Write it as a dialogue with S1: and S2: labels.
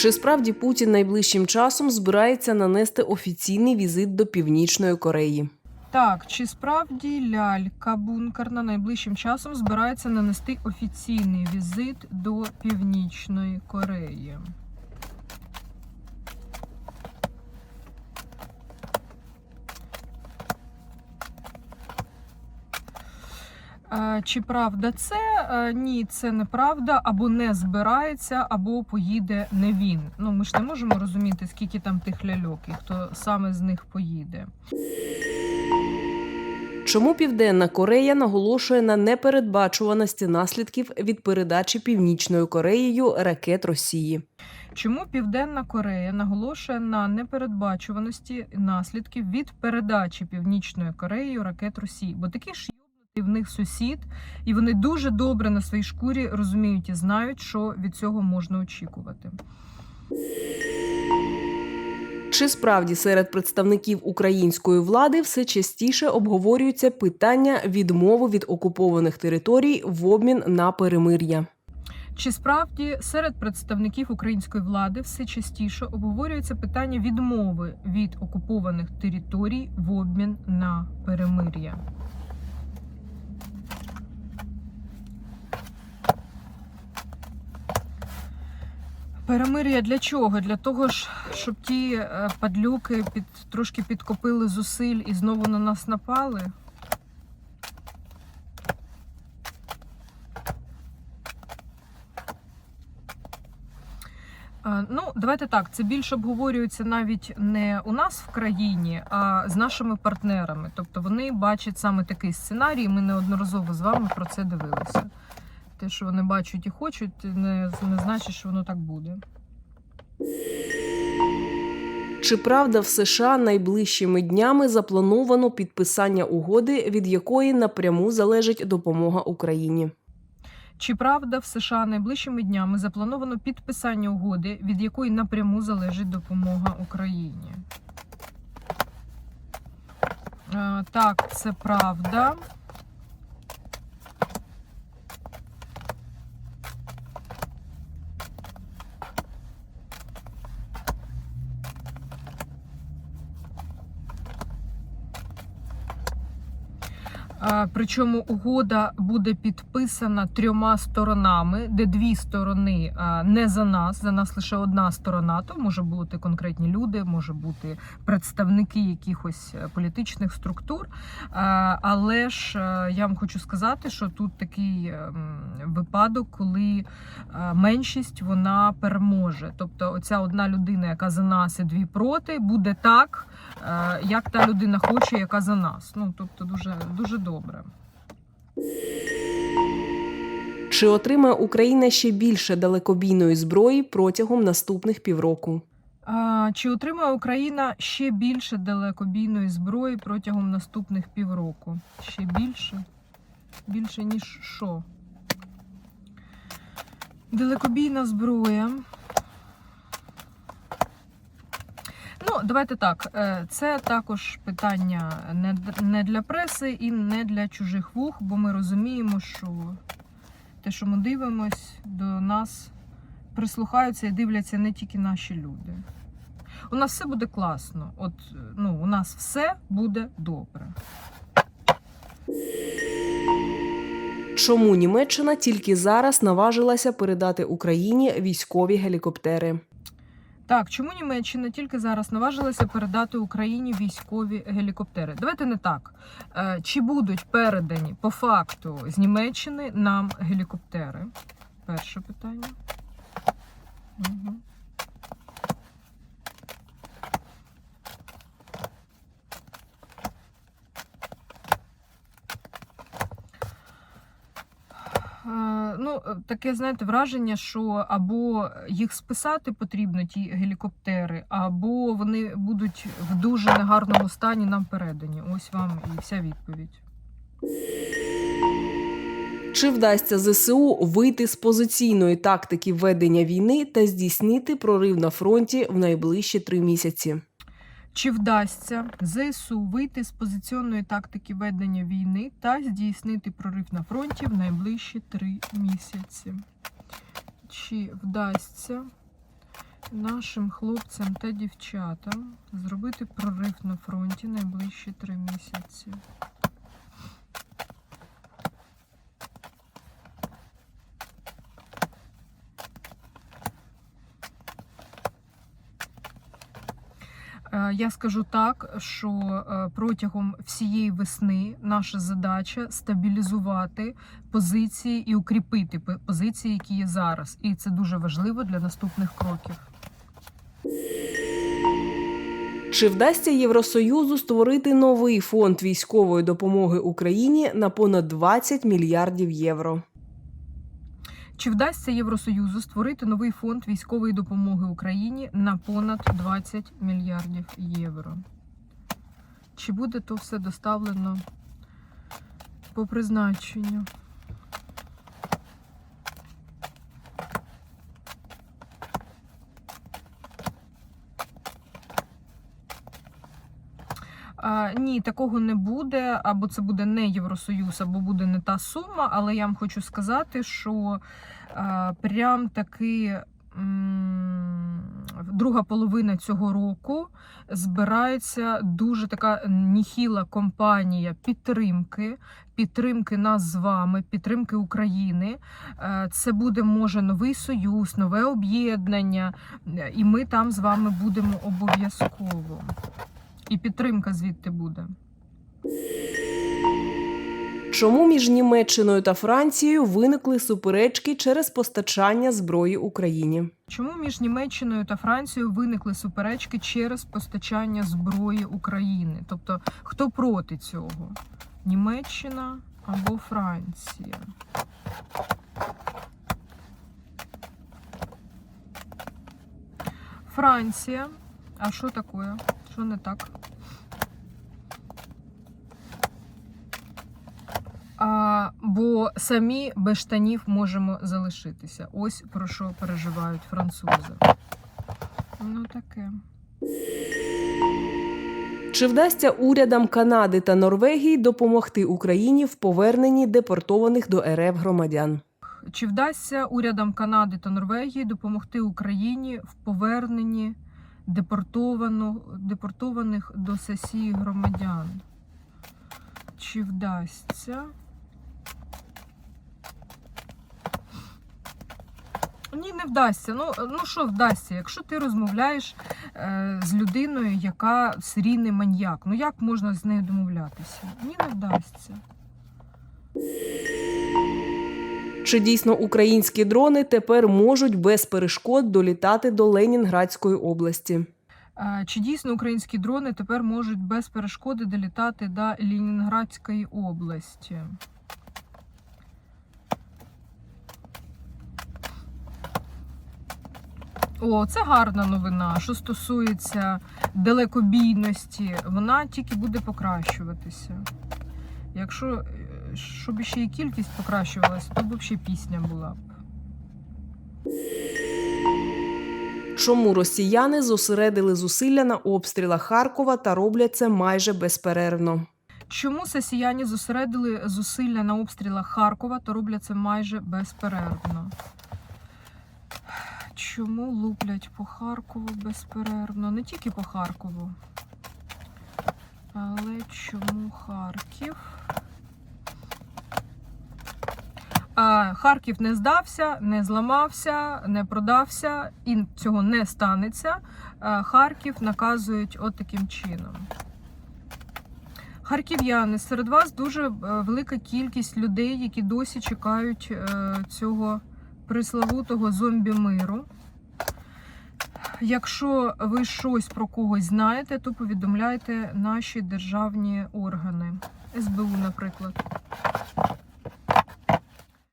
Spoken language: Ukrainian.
S1: Чи справді Путін найближчим часом збирається нанести офіційний візит до Північної Кореї?
S2: Так, чи справді лялька бункерна найближчим часом збирається нанести офіційний візит до Північної Кореї? Е, Чи правда це? Е, Ні, це неправда, або не збирається, або поїде не він. Ну ми ж не можемо розуміти, скільки там тих ляльок і хто саме з них поїде.
S1: Чому Південна Корея наголошує на непередбачуваності наслідків від передачі Північною Кореєю ракет Росії?
S2: Чому Південна Корея наголошує на непередбачуваності наслідків від передачі Північною Кореєю ракет Росії? Бо такий ж йобнутий в них сусід, і вони дуже добре на своїй шкурі розуміють і знають, що від цього можна очікувати.
S1: Чи справді серед представників української влади все частіше обговорюються питання відмови від окупованих територій в обмін на перемир'я?
S2: Чи справді серед представників української влади все частіше обговорюється питання відмови від окупованих територій в обмін на перемир'я? Перемир'я для чого? Для того ж, щоб ті е, падлюки під трошки підкопили зусиль і знову на нас напали. Е, Ну, давайте так. Це більше обговорюється навіть не у нас в країні, а з нашими партнерами. Тобто вони бачать саме такий сценарій. Ми неодноразово з вами про це дивилися. Те, що вони бачать і хочуть, не, не значить, що воно так буде.
S1: Чи правда в США найближчими днями заплановано підписання угоди, від якої напряму залежить допомога Україні?
S2: Чи правда в США найближчими днями заплановано підписання угоди, від якої напряму залежить допомога Україні? Е, Так, це правда. Причому угода буде підписана трьома сторонами, де дві сторони не за нас, за нас лише одна сторона. То може бути конкретні люди, може бути представники якихось е, політичних структур. Але ж е, я вам хочу сказати, що тут такий ем, випадок, коли е, меншість вона переможе. Тобто, оця одна людина, яка за нас і дві проти, буде так, як та людина хоче, яка за нас. Ну тобто, дуже дуже добре.
S1: Чи отримає Україна ще більше далекобійної зброї протягом наступних півроку?
S2: А, чи отримає Україна ще більше далекобійної зброї протягом наступних півроку? Ще більше? Більше ніж що? Далекобійна зброя. Давайте так. е, Це також питання не для преси і не для чужих вух, бо ми розуміємо, що те, що ми дивимось, до нас прислухаються і дивляться не тільки наші люди. У нас все буде класно. От ну, у нас все буде добре.
S1: Чому Німеччина тільки зараз наважилася передати Україні військові гелікоптери?
S2: Так, чому Німеччина тільки зараз наважилася передати Україні військові гелікоптери? Давайте не так. Е, Чи будуть передані по факту з Німеччини нам гелікоптери? Перше питання. Угу. Е, Ну, е, таке, знаєте, враження, що або їх списати потрібно, ті гелікоптери, або вони будуть в дуже негарному стані нам передані. Ось вам і вся відповідь.
S1: Чи вдасться ЗСУ вийти з позиційної тактики ведення війни та здійснити прорив на фронті в найближчі три місяці?
S2: Чи вдасться ЗСУ вийти з позиційної тактики ведення війни та здійснити прорив на фронті в найближчі три місяці? Чи вдасться нашим хлопцям та дівчатам зробити прорив на фронті найближчі три місяці. Я скажу так, що е, протягом всієї весни наша задача стабілізувати позиції і укріпити позиції, які є зараз. І це дуже важливо для наступних кроків.
S1: Чи вдасться Євросоюзу створити новий фонд військової допомоги Україні на понад 20 мільярдів євро?
S2: Чи вдасться Євросоюзу створити новий фонд військової допомоги Україні на понад 20 мільярдів євро? Чи буде то все доставлено по призначенню? А, ні, такого не буде, або це буде не Євросоюз, або буде не та сума. Але я вам хочу сказати, що а, прям таки друга половина цього року збирається дуже така ніхіла компанія підтримки, підтримки нас з вами, підтримки України. Е, Це буде може новий союз, нове об'єднання, е, і ми там з вами будемо обов'язково. І підтримка звідти буде.
S1: Чому між Німеччиною та Францією виникли суперечки через постачання зброї Україні?
S2: Чому між Німеччиною та Францією виникли суперечки через постачання зброї України? Тобто, хто проти цього? Німеччина або Франція? Франція. А що таке? Що не так? А, бо самі без штанів можемо залишитися. Ось про що переживають французи. Ну таке.
S1: Чи вдасться урядам Канади та Норвегії допомогти Україні в поверненні депортованих до РФ громадян?
S2: Чи вдасться урядам Канади та Норвегії допомогти Україні в поверненні депортованих до сесії громадян? Чи вдасться? Ні, не вдасться. Ну, ну що вдасться? Якщо ти розмовляєш е, з людиною, яка серійний маньяк, ну як можна з нею домовлятися? Ні, не вдасться.
S1: Чи дійсно українські дрони тепер можуть без перешкод долітати до Ленінградської області?
S2: Чи дійсно українські дрони тепер можуть без перешкоди долітати до Ленінградської області? О, це гарна новина. Що стосується далекобійності, вона тільки буде покращуватися. Якщо е, щоб ще і кількість покращувалася, то б взагалі пісня була б.
S1: Чому росіяни зосередили зусилля на обстрілах Харкова та роблять це майже безперервно?
S2: Чому сесіяні зосередили зусилля на обстрілах Харкова та роблять це майже безперервно? Чому луплять по Харкову безперервно? Не тільки по Харкову. Але чому Харків? А, Харків не здався, не зламався, не продався, і цього не станеться. Харків наказують от таким чином. Харків'яни, серед вас дуже е, велика кількість людей, які досі чекають е, цього приславутого зомбі миру. Якщо ви щось про когось знаєте, то повідомляйте наші державні органи, СБУ, наприклад.